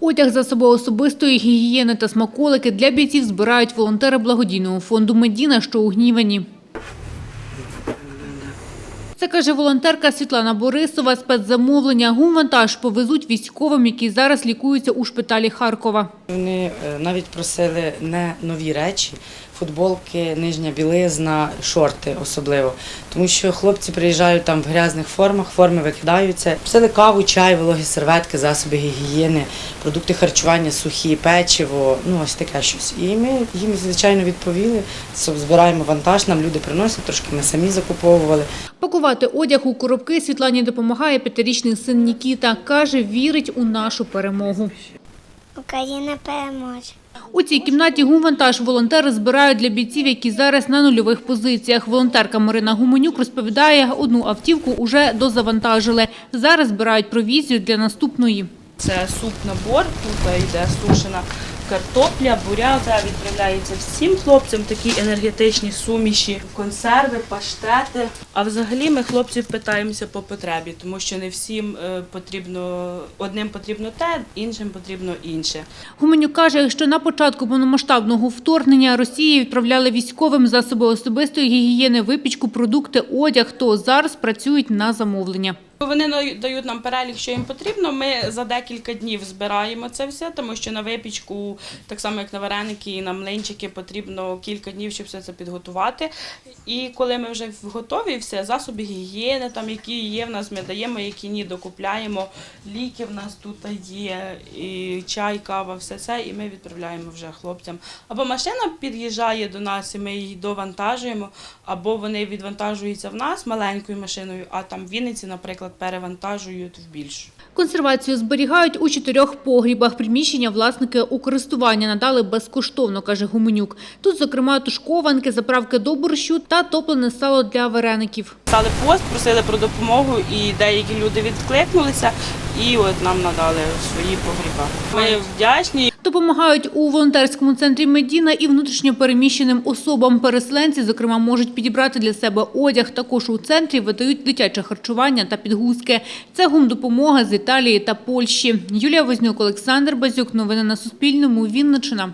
Одяг за собою особистої гігієни та смаколики для бійців збирають волонтери благодійного фонду «Медіна», що у Гнівані. Це каже волонтерка Світлана Борисова. Спецзамовлення гумвантаж повезуть військовим, які зараз лікуються у шпиталі Харкова. Вони е, навіть просили не нові речі, футболки, нижня білизна, шорти особливо. Тому що хлопці приїжджають там в грязних формах, форми викидаються. Просили каву, чай, вологі серветки, засоби гігієни, продукти харчування, сухі, печиво, ну ось таке щось. І ми їм, звичайно, відповіли, що збираємо вантаж, нам люди приносять, трошки ми самі закуповували. Пакувати одяг у коробки Світлані допомагає п'ятирічний син Нікіта. Каже, вірить у нашу перемогу. Україна переможе. У цій кімнаті гумвантаж волонтери збирають для бійців, які зараз на нульових позиціях. Волонтерка Марина Гуменюк розповідає, одну автівку уже дозавантажили. Зараз збирають провізію для наступної. Це суп-набор, тут йде сушена картопля, буряк. Відправляється всім хлопцям такі енергетичні суміші, консерви, паштети. А взагалі ми хлопців питаємося по потребі, тому що не всім е, потрібно одним потрібно те, іншим потрібно інше. Гуменюк каже, що на початку повномасштабного вторгнення Росії відправляли військовим засоби особистої гігієни, випічку, продукти, одяг, то зараз працюють на замовлення. Вони дають нам перелік, що їм потрібно. Ми за декілька днів збираємо це все, тому що на випічку, так само як на вареники і на млинчики, потрібно кілька днів, щоб все це підготувати. І коли ми вже готові, все засоби гігієни, там які є в нас, ми даємо, які ні, докупляємо. Ліки в нас тут є, і чай, кава, все це, і ми відправляємо вже хлопцям. Або машина під'їжджає до нас, і ми її довантажуємо, або вони відвантажуються в нас маленькою машиною, а там в Вінниці, наприклад, перевантажують в більшу. Консервацію зберігають у чотирьох погрібах. Приміщення власники у користування надали безкоштовно, каже Гуменюк. Тут, зокрема, тушкованки, заправки до борщу та топлене сало для вареників. Стали пост, просили про допомогу, і деякі люди відкликнулися, і от нам надали свої погріба. Ми вдячні. Допомагають у волонтерському центрі Медіна і внутрішньопереміщеним особам. Переселенці, зокрема, можуть підібрати для себе одяг. Також у центрі видають дитяче харчування та підгузки. Це гумдопомога з Італії та Польщі. Юлія Вознюк, Олександр Базюк. Новини на Суспільному. Вінниччина.